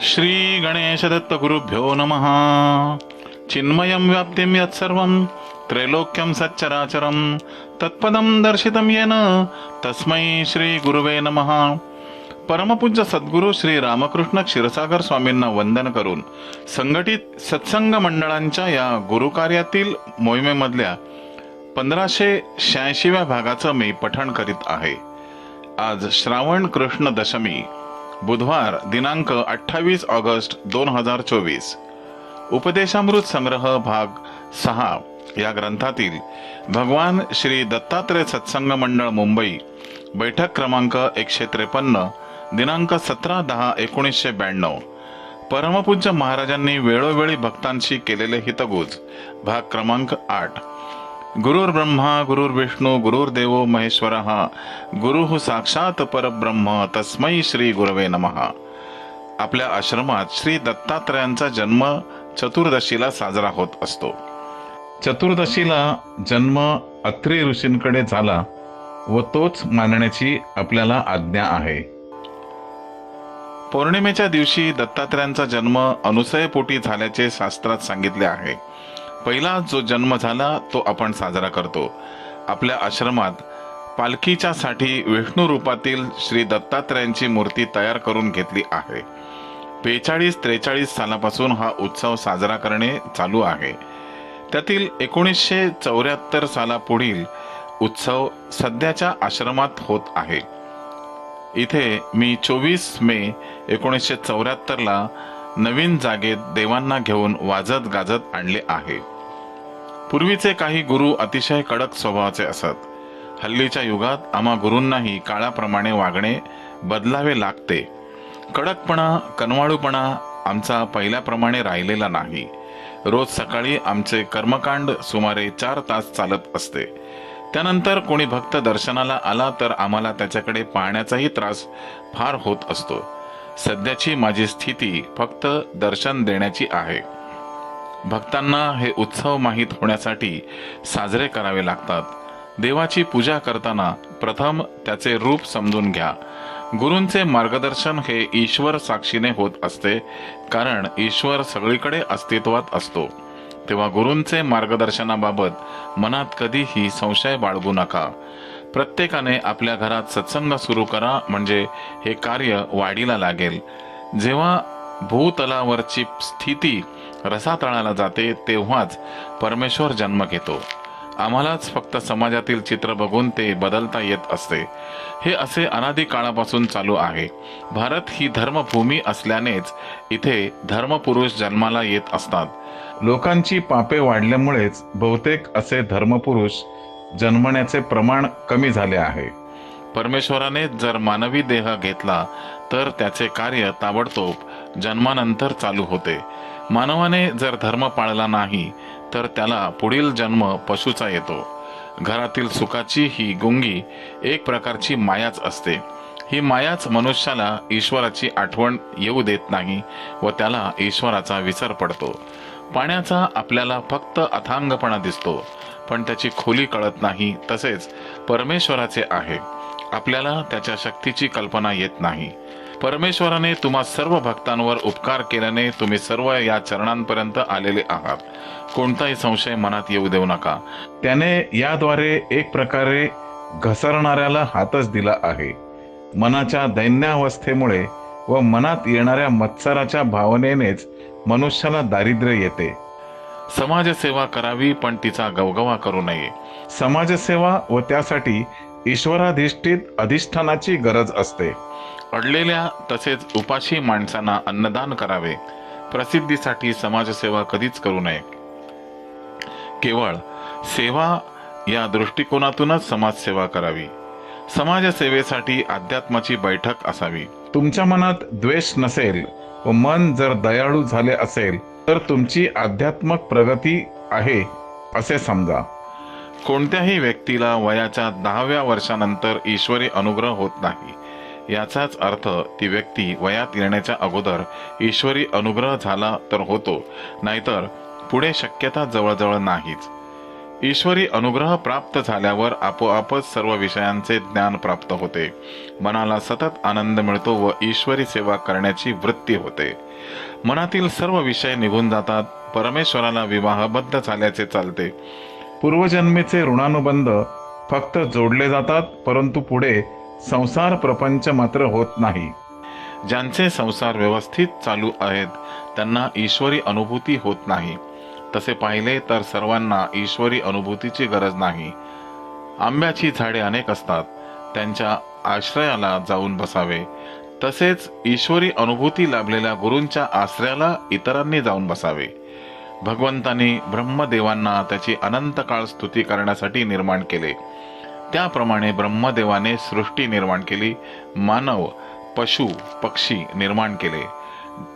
श्री गणेशदत्तगुरुभ्यो नमः। चिन्मयं व्याप्तिं यत्सर्वं त्रैलोक्यं सच्चराचरं तत्पदं दर्शितं येन तस्मै श्री गुरुवे नमः। परमपूज्य सद्गुरू श्री रामकृष्ण क्षीरसागर स्वामींना वंदन करून संघटित सत्संग मंडळांच्या या गुरुकार्यातील मोहिमेमधल्या पंधराशे शहाऐंशीव्या भागाचं मी पठण करीत आहे. आज श्रावण कृष्ण दशमी बुधवार दिनांक अठ्ठावीस ऑगस्ट दोन हजार चोवीस. उपदेशामृत संग्रह भाग सहा या ग्रंथातील भगवान श्री दत्तात्रय सत्संग मंडळ मुंबई बैठक क्रमांक एकशे त्रेपन्न दिनांक सतरा दहा एकोणीसशे ब्याण्णव. परमपूज्य महाराजांनी वेळोवेळी भक्तांशी केलेले हितगुज भाग क्रमांक आठ. गुरुर् ब्रह्मा गुरुर्विष्णू गुरुर्देव महेश्वर गुरुः साक्षात परब्रह्म तस्मै श्री गुरवे नमः. आपल्या आश्रमात श्री दत्तात्रयांचा जन्म चतुर्दशीला साजरा होत असतो. चतुर्दशीला जन्म अत्री ऋषींकडे झाला व तोच मानण्याची आपल्याला आज्ञा आहे. पौर्णिमेच्या दिवशी दत्तात्रयांचा जन्म अनुसयपोटी झाल्याचे शास्त्रात सांगितले आहे. पहिला जो जन्म झाला तो आपण साजरा करतो. आपल्या आश्रमात पालखीच्या साठी विष्णू रूपातील श्री दत्तात्रयांची मूर्ती तयार करून घेतली आहे. बेचाळीस त्रेचाळीस सालापासून हा उत्सव साजरा करणे चालू आहे. त्यातील एकोणीसशे चौऱ्याहत्तर सालापुढील उत्सव सध्याच्या आश्रमात होत आहे. इथे मी चोवीस मे एकोणीसशे चौऱ्याहत्तरला नवीन जागेत देवांना घेऊन वाजत गाजत आणले आहे. पूर्वीचे काही गुरु अतिशय कडक स्वभावाचे असत. हल्लीच्या युगात आम्हा गुरूंनाही काळाप्रमाणे वागणे बदलावे लागते. कडकपणा कनवाळूपणा आमचा पहिल्याप्रमाणे राहिलेला नाही. रोज सकाळी आमचे कर्मकांड सुमारे चार तास चालत असते. त्यानंतर कोणी भक्त दर्शनाला आला तर आम्हाला त्याच्याकडे पाहण्याचाही त्रास फार होत असतो. सध्याची माझी स्थिती फक्त दर्शन देण्याची आहे. भक्तांना हे उत्सव माहीत होण्यासाठी साजरे करावे लागतात. देवाची पूजा करताना प्रथम त्याचे रूप समजून घ्या. गुरूंचे मार्गदर्शन हे ईश्वर साक्षीने होत असते कारण ईश्वर सगळीकडे अस्तित्वात असतो. तेव्हा गुरूंचे मार्गदर्शनाबाबत मनात कधीही संशय बाळगू नका. प्रत्येकाने आपल्या घरात सत्संग सुरू करा म्हणजे हे कार्य वाढीला लागेल. जेव्हा भूतलावरची स्थिती रसातळाला जाते तेव्हाच परमेश्वर जन्म घेतो. आम्हालाच फक्त समाजातील चित्र बघून ते बदलता येत असते. हे असे अनादी काळापासून चालू आहे. भारत ही धर्मभूमी असल्यानेच इथे धर्मपुरुष जन्माला येत असतात. लोकांची पापे वाढल्यामुळेच बहुतेक असे धर्मपुरुष जन्मण्याचे प्रमाण कमी झाले आहे. परमेश्वराने जर मानवी देह घेतला तर त्याचे कार्य ताबडतोब जन्मानंतर चालू होते. मानवाने जर धर्म पाळला नाही तर त्याला पुढील जन्म पशुचा येतो. घरातील सुखाची ही गुंगी एक प्रकारची मायाच असते. ही मायाच मनुष्याला ईश्वराची आठवण येऊ देत नाही व त्याला ईश्वराचा विसर पडतो. पाण्याचा आपल्याला फक्त अथांगपणा दिसतो पण त्याची खोली कळत नाही तसेच परमेश्वराचे आहे. आपल्याला त्याच्या शक्तीची कल्पना येत नाही. परमेश्वराने तुम्हा सर्व भक्तांवर उपकार केल्याने तुम्ही सर्व या चरणांपर्यंत आलेले आहात. कोणताही संशय मनात येऊ देऊ नका. त्याने याद्वारे एक प्रकारे घसरणाऱ्याला हातच दिला आहे. मनाच्या दैन्यावस्थेमुळे व मनात येणाऱ्या मत्सराच्या भावनेनेच मनुष्याला दारिद्र्य येते. समाजसेवा करावी पण तिचा गवगवा करू नये. समाजसेवा व त्यासाठी ईश्वराधिष्ठित अधिष्ठानाची गरज असते. अडलेल्या तसेच उपाशी माणसांना अन्नदान करावे. प्रसिद्धीसाठी समाजसेवा कधीच करू नये. केवळ सेवा या दृष्टिकोनातूनच समाजसेवा करावी. समाजसेवेसाठी अध्यात्माची बैठक असावी. तुमच्या मनात द्वेष नसेल व मन जर दयाळू झाले असेल तर तुमची आध्यात्मक प्रगती आहे असे समजा. कोणत्याही व्यक्तीला वयाच्या दहाव्या वर्षानंतर ईश्वरी अनुग्रह होत नाही. याचाच अर्थ ती व्यक्ती वयात येण्याच्या अगोदर ईश्वरी अनुग्रह झाला तर होतो नाहीतर पुढे शक्यता जवळजवळ नाहीच. ईश्वरी अनुग्रह प्राप्त झाल्यावर आपोआपच सर्व विषयांचे ज्ञान प्राप्त होते. मनाला सतत आनंद मिळतो व ईश्वरी सेवा करण्याची वृत्ती होते. मनातील सर्व विषय निघून जातात परमेश्वराला विवाहबद्ध झाल्याचे चालते. पूर्वजन्मीचे ऋणानुबंध फक्त जोडले जातात परंतु पुढे संसार प्रपंच मात्र होत नाही. ज्यांचे संसार व्यवस्थित चालू आहेत त्यांना ईश्वरी अनुभूती होत नाही. तसे पाहिले तर सर्वांना ईश्वरी अनुभूतीची गरज नाही. आंब्याची झाडे अनेक असतात त्यांच्या आश्रयाला जाऊन बसावे. तसेच ईश्वरी अनुभूती लाभलेल्या गुरूंच्या आश्रयाला इतरांनी जाऊन बसावे. भगवंतांनी ब्रह्मदेवांना त्याची अनंत काळ स्तुती करण्यासाठी निर्माण केले. त्याप्रमाणे ब्रह्मदेवाने सृष्टी निर्माण केली मानव पशु पक्षी निर्माण केले.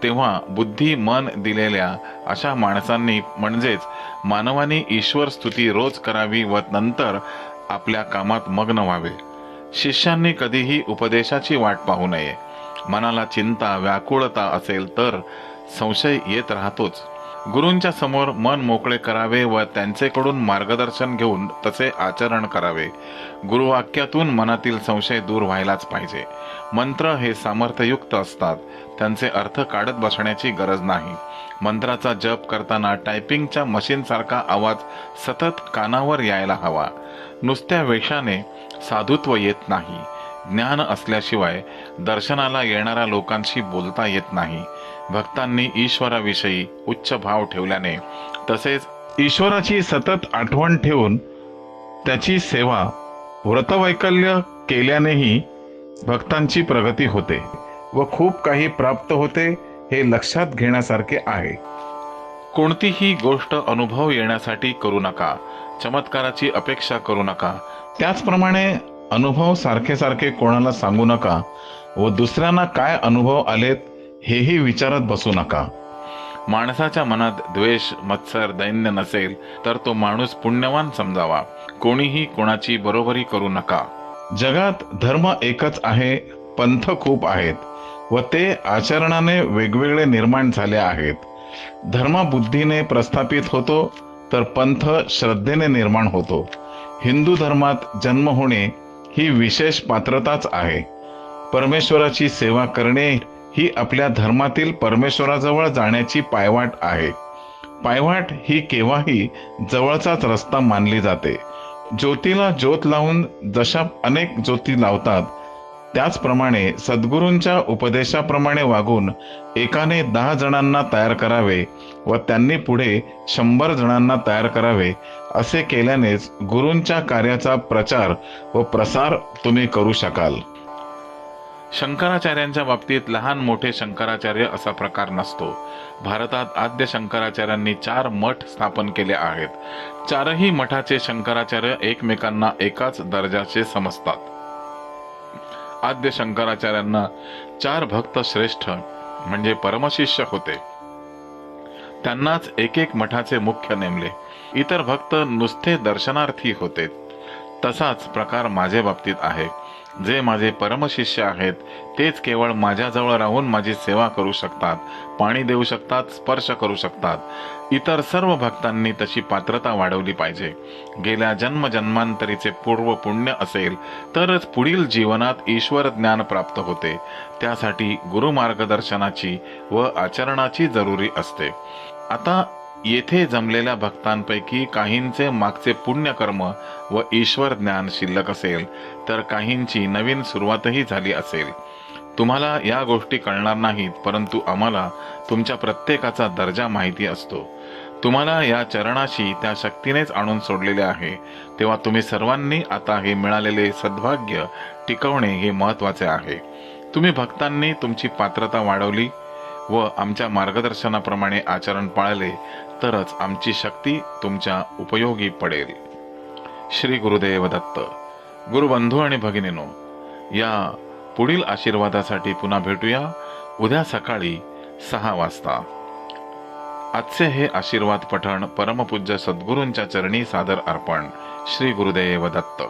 तेव्हा बुद्धी मन दिलेल्या अशा माणसांनी म्हणजेच मानवाने ईश्वर स्तुती रोज करावी व नंतर आपल्या कामात मग्न व्हावे. शिष्यांनी कधीही उपदेशाची वाट पाहू नये. मनाला चिंता व्याकुळता असेल तर संशय येत राहतोच. गुरूंच्या समोर मन मोकळे करावे व त्यांचेकडून मार्गदर्शन घेऊन तसे आचरण करावे. गुरुवाक्यातून मनातील संशय दूर व्हायलाच पाहिजे. मंत्र हे सामर्थ्ययुक्त असतात. त्यांचे अर्थ काढत बसण्याची गरज नाही. मंत्राचा जप करताना टायपिंगच्या मशीनसारखा आवाज सतत कानावर यायला हवा. नुसत्या वेशाने साधुत्व येत नाही. ज्ञान असल्याशिवाय दर्शनाला येणाऱ्या लोकांशी बोलता येत नाही. भक्तांनी ईश्वराविषयी उच्च भाव ठेवल्याने तसेच ईश्वराची सतत आठवण ठेवून त्याची सेवा व्रतवैकल्य केल्यानेही भक्तांची प्रगती होते व खूप काही प्राप्त होते हे लक्षात घेण्यासारखे आहे. कोणतीही गोष्ट अनुभव येण्यासाठी करू नका चमत्काराची अपेक्षा करू नका. त्याचप्रमाणे अनुभव सारखे सारखे कोणाला सांगू नका व दुसऱ्यांना काय अनुभव आलेत हेही विचारत बसू नका. माणसाच्या मनात द्वेष मत्सर दैन्य नसेल तर तो माणूस पुण्यवान समजावा. कोणीही कोणाची बरोबरी करू नका. जगात धर्म एकच आहे पंथ खूप आहेत व ते आचरणाने वेगवेगळे निर्माण झाले आहेत. धर्म बुद्धीने प्रस्थापित होतो तर पंथ श्रद्धेने निर्माण होतो. हिंदू धर्मात जन्म होणे ही विशेष पात्रताच आहे. परमेश्वराची सेवा करणे ही आपल्या धर्मातील परमेश्वराजवळ जाण्याची पायवाट आहे. पायवाट ही केव्हाही जवळचाच रस्ता मानली जाते. ज्योतीला ज्योत लावून जशा अनेक ज्योती लावतात त्याचप्रमाणे सद्गुरूंच्या उपदेशाप्रमाणे वागून एकाने दहा जणांना तयार करावे व त्यांनी पुढे शंभर जणांना तयार करावे असे केल्यानेच गुरूंच्या कार्याचा प्रचार व प्रसार तुम्ही करू शकाल. शंकराचार्यांच्या बाबतीत लहान मोठे शंकराचार्य असा प्रकार नसतो. भारतात आद्य शंकराचार्यांनी चार मठ स्थापन केले आहेत. चारही मठाचे शंकराचार्य एकमेकांना एकाच दर्जाचे समजतात. आद्य शंकराचार्यांना चार भक्त श्रेष्ठ म्हणजे परमशिष्य होते. त्यांनाच एक एक मठाचे मुख्य नेमले. इतर भक्त नुसते दर्शनार्थी होते. तसाच प्रकार माझे बाबतीत आहे. जे माझे परमशिष्य आहेत तेच केवळ माझ्याजवळ राहून माझी सेवा करू शकतात पाणी देऊ शकतात स्पर्श करू शकतात. इतर सर्व भक्तांनी तशी पात्रता वाढवली पाहिजे. गेल्या जन्मजन्मांतरीचे पूर्व पुण्य असेल तरच पुढील जीवनात ईश्वर ज्ञान प्राप्त होते. त्यासाठी गुरुमार्गदर्शनाची व आचरणाची जरुरी असते. आता येथे जमलेल्या भक्तांपैकी काहींचे मागचे पुण्यकर्म व ईश्वर ज्ञान शिल्लक असेल तर काहींची नवीन सुरुवातही झाली असेल. तुम्हाला या गोष्टी कळणार नाहीत परंतु आम्हाला तुमच्या प्रत्येकाचा दर्जा माहिती असतो. तुम्हाला या चरणाशी त्या शक्तीनेच आणून सोडलेले आहे तेव्हा तुम्ही सर्वांनी आता हे मिळालेले सद्भाग्य टिकवणे हे महत्त्वाचे आहे. तुम्ही भक्तांनी तुमची पात्रता वाढवली व आमच्या मार्गदर्शनाप्रमाणे आचरण पाळले तरच आमची शक्ती तुमच्या उपयोगी पडेल. श्री गुरुदेव दत्त गुरुबंधू आणि भगिनीनो या पुढील आशीर्वादासाठी पुन्हा भेटूया उद्या सकाळी सहा वाजता. आजचे हे आशीर्वाद पठण परमपूज्य सद्गुरूंच्या चरणी सादर अर्पण श्री गुरुदेव दत्त.